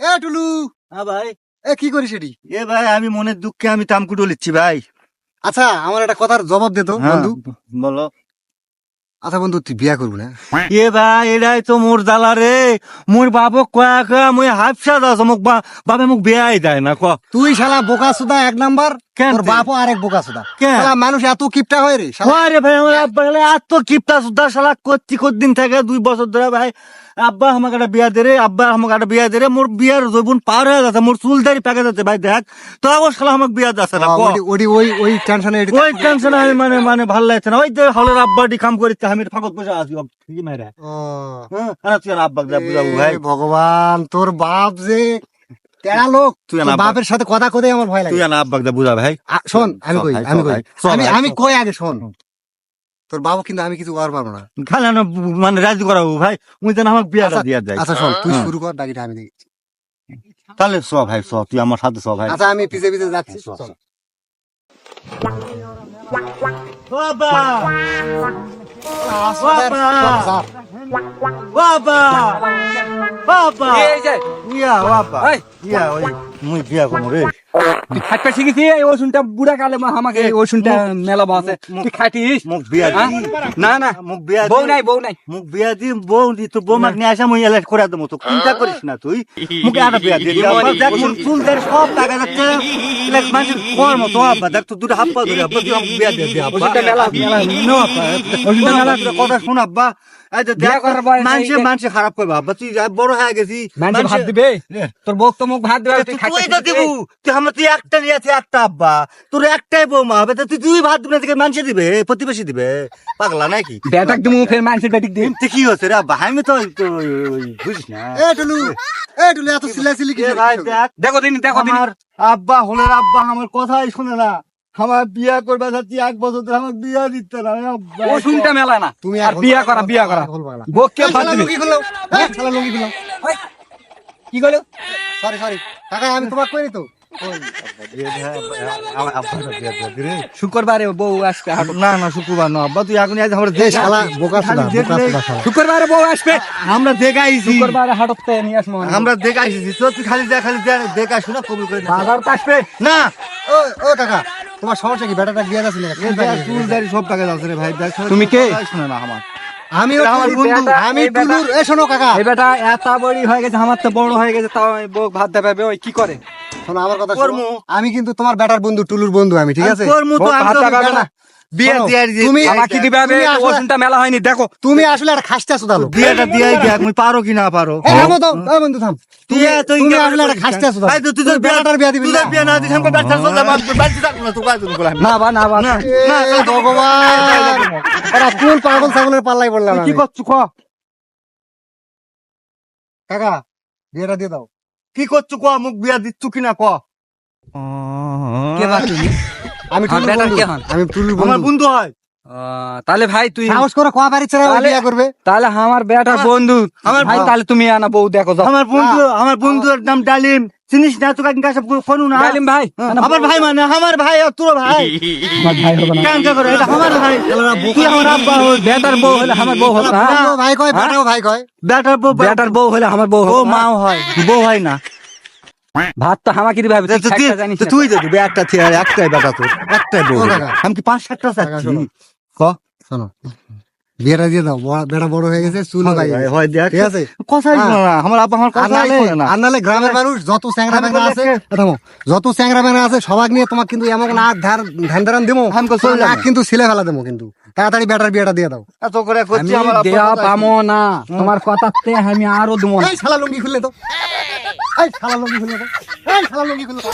এ টুলু। হ্যাঁ ভাই। এ কি করিস এটি? এ ভাই আমি মনের দুঃখে আমি তামকুটো লিচ্ছি ভাই। আচ্ছা আমার একটা কথার জবাব দে তো হ্যাঁ, বন্ধু। বলো। আচ্ছা বন্ধু তুই বিয়া করব না? এ ভাই এটাই তো মোর জ্বালা রে। মোর বাবক কয়া কয়া মুই হাফসা দাস মোক বাবে মোক বেয়াই দেয় না ক। তুই শালা বোকা সুদা এক নাম্বার তোর? বাপও আরেক বোকা সুদা শালা মানুষ এত কিপটা হয় রে আরে ভাই আমার আব্বা গেলে এত কিপটা সুদ্ধা শালা থেকে দুই বছর ধরে ভাই আব্বা আমাকে একটা বিয়া দে রে আব্বা আমাকে একটা বিয়া দে রে মোর বিয়ার জৈবন পার হয়ে যাচ্ছে মোর চুল দাড়ি পেকে যাচ্ছে ভাই দেখ তো আবার শালা আমাকে বিয়া যাচ্ছে না ওই ওই টেনশনে ওই টেনশন আমি মানে মানে ভালো লাগছে না ওই যে হলের আব্বা ডি কাম করিতে আমি ফাঁকত বসে আছি কি মাইরা। হ্যাঁ তুই আর যা বুঝাবো ভাই ভগবান তোর বাপ যে তেরা লোক তুই। বাপের সাথে কথা কোথায় আমার ভয় লাগে। তুই আর আব্বা যা বুঝা ভাই। শোন আমি কই আমি কই। আমি আমি। কই আগে শোন। তোর বাবু কিন্তু আমি কিছু করার পারব না। খালি না মানে রাজি করাবো ভাই। উনি যেন আমাকে বিয়াটা আচ্ছা, দিয়া যায় আচ্ছা শোন তুই হ্যাঁ। শুরু কর বাকিটা আমি দেখি তাহলে চ ভাই চ তুই আমার সাথে চ ভাই। আচ্ছা আমি পিছে পিছে যাচ্ছি চল। বাবা বাবা। বাবা বাবা ইয়া বাবা। ইয়া ওই মুই বিয়া করব রে তুই শিখেছি এই বুড়া কালে মা আমাকে এই মেলা বাসে তুই খাটিস মুখ বিয়া হ্যাঁ? দি না না মুখ বিয়া বউ নাই বউ নাই মুখ বিয়া দি বউ দি তোর বউ মাক নিয়ে আসা মুই এলাচ করে দেবো তো চিন্তা করিস না তুই মুখে একটা বিয়া দিয়ে দেখ চুল সব টাকা যাচ্ছে মানুষের কর্ম তো আব্বা দেখ তো দুটো ধরে আব্বা তুই আমাকে বিয়া দিয়ে দে আব্বা ওষুধটা মেলা মেলা নো আব্বা মেলা কথা শুন আব্বা মানুষে মানুষে খারাপ করবে আব্বা তুই বড় হয়ে গেছি মানুষে ভাত দিবে তোর বউ তো মুখ ভাত দিবে তুই তুই তুই তো দিবু? তুই আমরা তুই একটা নিয়ে আছে একটা আব্বা। তোর একটাই বৌমা হবে তা তুই দুই ভাত দিবে না থেকে মানুষে দিবে প্রতিবেশী দিবে। পাগলা নাকি? বেটাক দিমু ফের মানুষের বেটিক দিম তুই কি হচ্ছে রে আব্বা? আমি তো তো ওই- ওই বুঝিস না। এ টুলু এ টুলু এত সিলাসিলি কি ভাই দেখো। দিন দেখো দিন। আমার আব্বা হলের আব্বা আমার কথাই শুনে না। আমার বিয়া করবে যাচ্ছি এক বছর ধরে আমার বিয়া দিতে না আব্বা। ওষুধটা মেলা না। তুমি আর বিয়া করা বিয়া করা। লুঙ্গি খুললো কি করল? সরি সরি কাকা আমি তোমাকে কইনি তো। শুক্রবারে বউ আসবে। না না শুক্রবার না আব্বা তুই এখন আমরা এই শালা বোকা শালা। শুক্রবারে বউ আসবে আমরা দেখাইছি। শুক্রবারে হাটতে নিয়ে আসব আমরা দেখাইছি তো তুই খালি দেখ খালি দেখ- শোনা কবুল করে না। বাজার তো আসবে। না। ও ও কাকা তোমার সমস্যা কি? বেটাটা বিয়ে যাচ্ছে না দেখ, চুল দাড়ি সব টাকা যাচ্ছে রে ভাই। দেখ তুমি কে? শুনে না আমার। আমি আমার বন্ধু। আমি টুলুর এ শোনো কাকা এই বেটা এত বড়ি হয়ে গেছে আমার তো বড় হয়ে গেছে তাও বউ ভাত দেবে ওই কি করে শোনো আমার কথা শোনো। আমি কিন্তু তোমার বেটার বন্ধু টুলুর বন্ধু আমি ঠিক আছে? তোর মতো ও আমি তো। বিয়ে। তুমি- দিবে মেলা হয়নি দেখো। তুমি আসলে বিয়েটা পারো কি না পারো। থামো তো বন্ধু থাম। তুই তুমি তো তুই তো বিয়ে দিবি তুই বিয়ে না দিস আমাকে ব্যবসা চলতে আমার বাড়িতে থাকব না তুই কাজ করলাম না বা না বা। না। না ভগবান। এরা কোন পাগল ছাগলের পাল্লাই পড়লাম কি। করছ ক? কাকা বিয়েটা দিয়ে দাও। কি করছ ক? মুখ বিয়া দিচ্ছ কিনা ক? কে বা তুমি? আমি হ্যাঁ, টুলুর বেটার বন্ধু। হন? আমি টুলুর আমার বন্ধু। বন্ধু হয়। আহ, তাহলে ভাই তুই সাহস করে কোয়া বাড়ি ছেড়ে তাহলে- বিয়ে করবে। তাহলে আমার বেটার বন্ধু। আমার ভাই তাহলে তুমি আনা বউ দেখো যাও। আমার বন্ধু আমার বন্ধুর নাম ডালিম। চিনিস না? তোকে কাছে ফোন না ডালিম ভাই। হ্যাঁ, আমার বউ- ভাই মানে আমার ভাই আর তোর ভাই। আমার ভাই হবে না। কেন করে? এটা আমার ভাই। তুই আমার আব্বা হই বেটার বউ হলে আমার বউ না। বেটাও ভাই কয় বেটাও ভাই কয়। বেটার বউ বেটার বউ হলে আমার বউ ও মাও হয়। বউ হয় না। ভাত তো আমাকে দিবে তুই তো না। তুই তো দিবি একটা একটাই বেটা তোর। একটাই বউ আমি কি পাঁচ সাতটা চাচ্ছি? ক? শোনো। বিয়েটা দিয়ে দাও বড়- বড় হয়ে গেছে হয় ঠিক আছে? কথাই হ্যাঁ। না আমার আব্বা আমার কথা না। আর নালে গ্রামের মানুষ যত আমি ব্যাংরা আছে এ থামো, যত ব্যাংরা আছে সবাক নিয়ে তোমাকে কিন্তু এমন নাক ধার ধ্যান ধারান দেবো নাক কিন্তু ছিলে ফেলা দেবো কিন্তু। তাড়াতাড়ি বেটার বিয়েটা দিয়ে দাও। এত করে করছি আমার দেয়া পামো না। তোমার কথাতে আমি আরও দেবো না এই শালা লুঙ্গি খুললে তো। এই শালা লুঙ্গি খুললে তো। এই শালা লুঙ্গি খুললে তো।